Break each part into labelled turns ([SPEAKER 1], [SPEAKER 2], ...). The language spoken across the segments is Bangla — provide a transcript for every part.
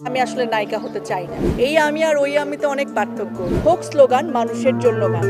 [SPEAKER 1] আমি আসলে নায়িকা হতে চাই না। এই আমি আর ওই আমিতে অনেক পার্থক্য। হোক স্লোগান, মানুষের জন্য গান।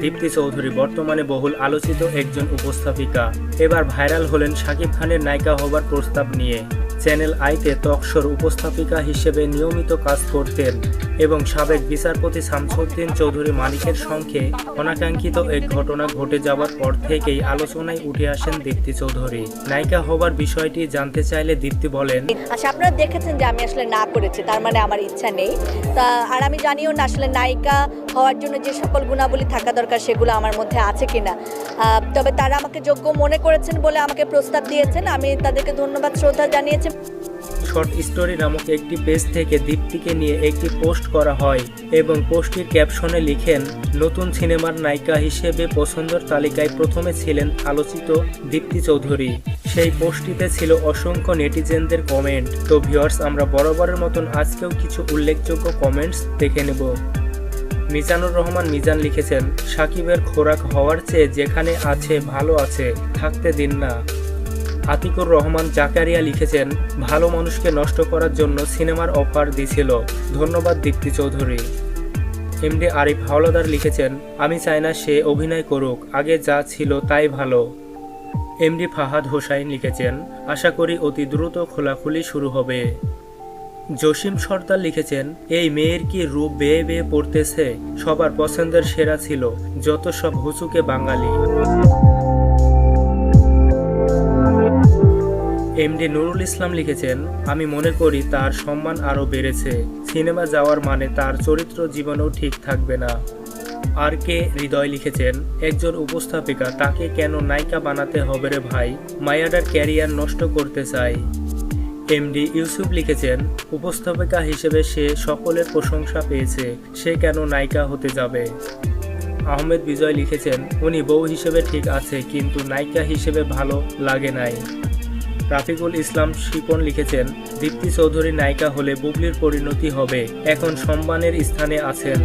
[SPEAKER 2] দীপ্তি চৌধুরী বর্তমানে বহুল আলোচিত একজন উপস্থাপিকা। এবার ভাইরাল হলেন শাকিব খানের নায়িকা হবার প্রস্তাব নিয়ে। চ্যানেল আইতে টকশোর উপস্থাপিকা হিসেবে নিয়মিত কাজ করতেন এবং সাবেক বিচারপতি শামসুদ্দিন চৌধুরী মালিকের সঙ্গে অনাকাঙ্ক্ষিত এক ঘটনা ঘটে যাওয়ার পর থেকেই আলোচনায় উঠে আসেন দীপ্তি চৌধুরী। নায়িকা হবার বিষয়টি জানতে চাইলে দীপ্তি বলেন
[SPEAKER 1] আচ্ছা আপনারা দেখেছেন যে আমি আসলে না করেছি তার মানে আমার ইচ্ছা নেই। তা, আর আমি জানিও না আসলে নায়িকা হওয়ার জন্য যে সকল গুণাবলী থাকা দরকার সেগুলো আমার মধ্যে আছে কিনা। তবে তারা আমাকে যোগ্য মনে করেছেন বলে আমাকে প্রস্তাব দিয়েছেন। আমি তাদেরকে ধন্যবাদ, শ্রদ্ধা জানিয়েছি।
[SPEAKER 2] শর্ট স্টোরি নামক একটি পেজ থেকে দীপ্তিকে নিয়ে একটি পোস্ট করা হয় এবং পোস্টটির ক্যাপশনে লিখেন, নতুন সিনেমার নায়িকা হিসেবে পছন্দের তালিকায় প্রথমে ছিলেন আলোচিত দীপ্তি চৌধুরী। সেই পোস্টটিতে ছিল অসংখ্য নেটিজেনদের কমেন্ট। তো ভিউয়ার্স, আমরা বরাবরের মতন আজকেও কিছু উল্লেখযোগ্য কমেন্টস দেখে নেব। মিজানুর রহমান মিজান লিখেছেন, সাকিবের খোরাক হওয়ার চেয়ে যেখানে আছে, ভালো আছে, থাকতে দিন না। আতিকুর রহমান জাকারিয়া লিখেছেন, ভালো মানুষকে নষ্ট করার জন্য সিনেমার অফার দিছিল। ধন্যবাদ দীপ্তি চৌধুরী। এমডি আরিফ হাওলাদার লিখেছেন, আমি চাই না সে অভিনয় করুক, আগে যা ছিল তাই ভালো। এমডি ফাহাদ হোসাইন লিখেছেন, আশা করি অতি দ্রুত খোলাখুলি শুরু হবে। জসিম সর্দার লিখেছেন, এই মেয়ের কি রূপ বেয়ে বেয়ে পড়তেছে? সবার পছন্দের সেরা ছিল, যত সব হুচুকে বাঙালি। এমডি নুরুল ইসলাম লিখেছেন, আমি মনে করি তার সম্মান আরও বেড়েছে। সিনেমা যাওয়ার মানে তার চরিত্র জীবনেও ঠিক থাকবে না। আর কে হৃদয় লিখেছেন, একজন উপস্থাপিকা, তাকে কেন নায়িকা বানাতে হবে রে ভাই? মায়াডার ক্যারিয়ার নষ্ট করতে চাই। এমডি ইউসুফ লিখেছেন, উপস্থাপিকা হিসেবে সে সকলের প্রশংসা পেয়েছে, সে কেন নায়িকা হতে যাবে? আহমেদ বিজয় লিখেছেন, উনি বউ হিসেবে ঠিক আছে, কিন্তু নায়িকা হিসেবে ভালো লাগে নাই। রাফিকুল ইসলাম শিপন লিখেছেন, দীপ্তি চৌধুরী নায়িকা হলে বুবলির পরিণতি হবে, এখন সম্মানের স্থানে আছেন।